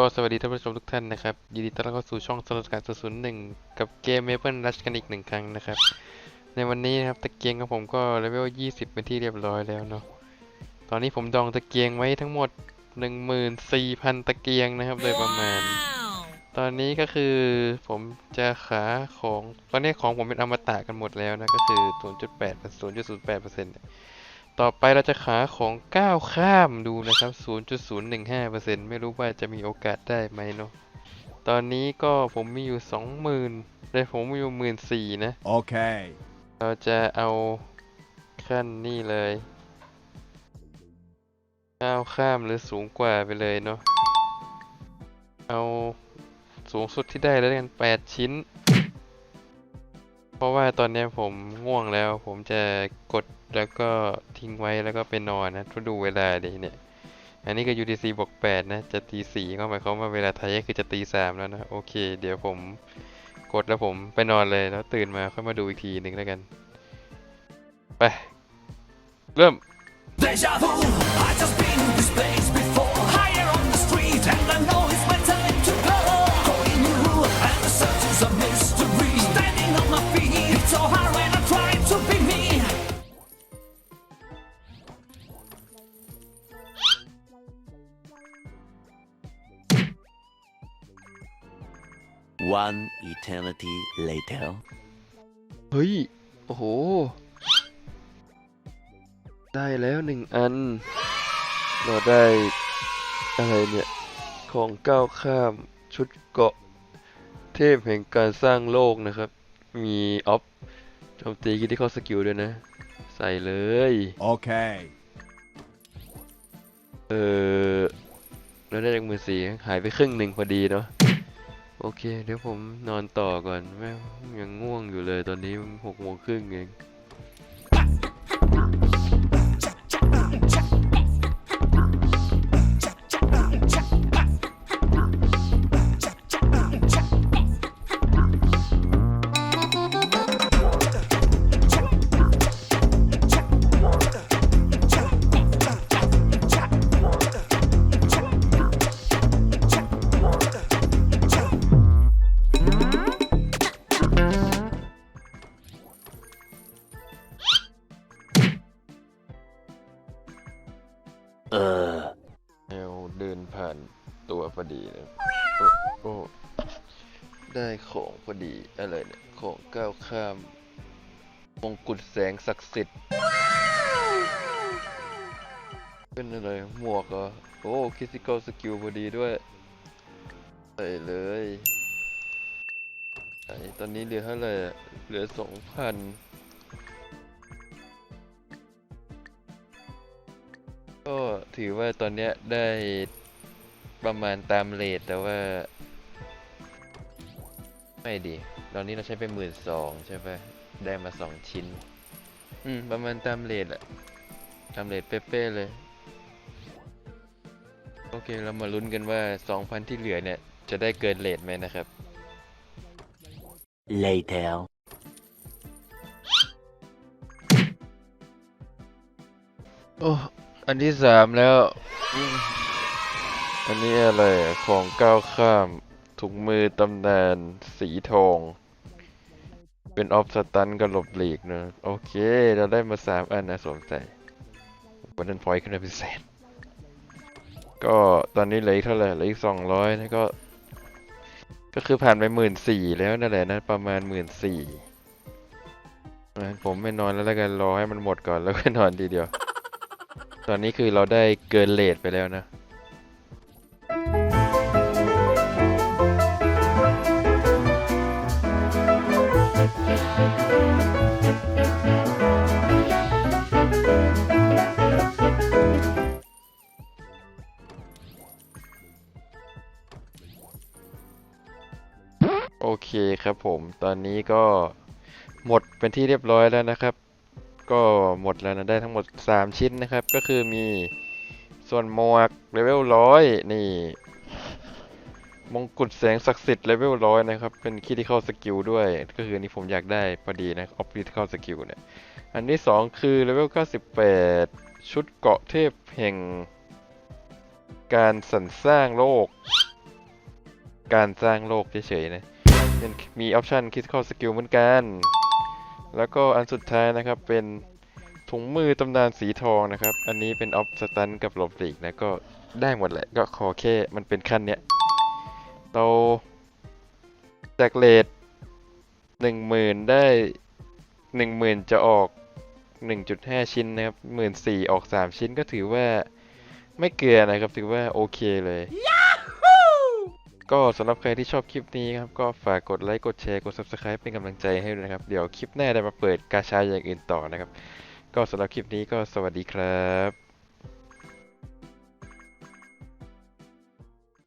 ก็สวัสดีท่านผู้ชมทุกท่านนะครับ ยินดีต้อนรับเข้าสู่ช่องสลัดการศูนย์หนึ่งกับเกม Maple Rush กันอีกหนึ่งครั้งนะครับ ในวันนี้นะครับตะเกียงของผมก็เลเวล 20 เป็นที่เรียบร้อยแล้วเนาะตอนนี้ผมดองตะเกียงไว้ทั้งหมด 14,000 ตะเกียงนะครับโดยประมาณ ตอนนี้ก็คือผมจะขาของตอนนี้ของผมเป็นอมตะกันหมดแล้วนะก็คือ 0.8 0.08%เนี่ย ต่อไปเราจะขาของก้าวข้ามดูนะครับ 0.015%ไม่รู้ว่าจะมีโอกาสได้ไหมเนาะ ตอนนี้ก็ผมมีอยู่ 20,000แต่ผมมีอยู่14,000นะ Okay. เราจะเอาขั้นนี่เลย ก้าวข้ามหรือสูงกว่าไปเลยเนาะ เอาสูงสุดที่ได้แล้วกันแปดชิ้น เพราะว่าตอนนี้ผมง่วงแล้ว ผมจะกดแล้วก็ทิ้งไว้แล้วก็ไปนอนนะทุดูเวลาดีเนี่ย อันนี้ก็ UTC บวก8นะ จะตีสี่ก็หมายความว่าเวลาไทยก็คือจะตีสามแล้วนะ โอเค เดี๋ยวผมกดแล้วผมไปนอนเลยแล้วตื่นมาค่อยมาดูอีกทีหนึ่งแล้วกัน ไป เริ่ม One eternity later. เฮ้ย โอ้โห ได้แล้วหนึ่งอัน เราได้ อะไรเนี่ย ของก้าวข้ามชุดเกราะ เทพแห่งการสร้างโลกนะครับ มีออฟโจมตีคิดที่เข้าสกิลด้วยนะ ใส่เลย Okay. เออเราได้จากมือสีหายไปครึ่งหนึ่งพอดีเนาะ โอเค เดี๋ยวผมนอนต่อก่อนแม่ยังง่วงอยู่เลยตอนนี้หกโมงครึ่งเอง Uh. แมวเดินผ่านตัวพอดีนะโอ้โอ้ได้ของพอดีอะไรเนี่ย ของก้าวข้ามมงกุฎแสงศักดิ์สิทธิ์ เป็นอะไร หมวกเหรอ โอ้คิสิกอลสกิลพอดีด้วย ใส่เลยไอตอนนี้เหลือเท่าไหร่อะเหลือสองพัน ถือว่าตอนเนี้ยได้ประมาณตามเรทแต่ว่า ไม่ดี ตอนนี้เราใช้ไปหมื่นสองใช่ปะได้มาสองชิ้น อืม ประมาณตามเรทแหละตามเรทเป๊ะๆเลย โอเคเรามาลุ้นกันว่า 2,000 ที่เหลือเนี่ย จะได้เกินเรทไหมนะครับ Later. โอ้ อันที่สามแล้ว อันนี้อะไรอะของก้าวข้าม ถุงมือตำนานสีทอง เป็นออฟสตันกับหลบหลีกนะโอเค เราได้มาสามอันนะสมใส่วันนั้นพอยต์ขึ้นมาเป็นแสนก็ตอนนี้เหลืออีกเท่าไหร่เหลืออีกสองร้อยนะก็ ก็คือผ่านไปหมื่นสี่แล้วนั่นแหละนะประมาณหมื่นสี่ผมไม่นอนแล้วแล้วกันรอให้มันหมดก่อนแล้วก็นอนทีเดียว ตอนนี้คือเราได้เกินเลทไปแล้วนะ โอเคครับผม ตอนนี้ก็หมดเป็นที่เรียบร้อยแล้วนะครับ ก็หมดแล้วนะ ได้ทั้งหมด 3 ชิ้นนะครับ ก็คือมีส่วนหมวกเลเวลร้อยนี่ มงกุฎแสงศักดิ์สิทธิ์เลเวลร้อยนะครับ เป็นคิที่เข้าสกิลด้วย ก็คือนนี้ผมอยากได้พอดีนะออฟฟิศเข้าสกิลเนี่ย อันที่ 2 คือเลเวล98 ชุดเกาะเทพแห่ง การสรรสร้างโลก การสร้างโลกเฉยๆนะเป็นมีออปชัน critical skill เหมือนกัน แล้วก็อันสุดท้ายนะครับเป็นถุงมือตำนานสีทองนะครับ อันนี้เป็นออฟสตันกับหลบหลีกนะก็ได้หมดแหละ ก็ขอแค่มันเป็นขั้นเนี้ยเราจากเลทหนึ่งหมื่นได้หนึ่งหมื่นจะออกหนึ่งจุดห้าชิ้นนะครับหมื่นสี่ออกสามชิ้นก็ถือว่าไม่เกลือนะครับ ถือว่าโอเคเลย ก็สำหรับใครที่ชอบคลิปนี้ครับ ก็ฝากกดไลค์ กดแชร์ กด Subscribe เป็นกำลังใจให้ด้วยนะครับ เดี๋ยวคลิปหน้าได้มาเปิดกาชาอย่างอื่นต่อนะครับ ก็สำหรับคลิปนี้ก็สวัสดีครับ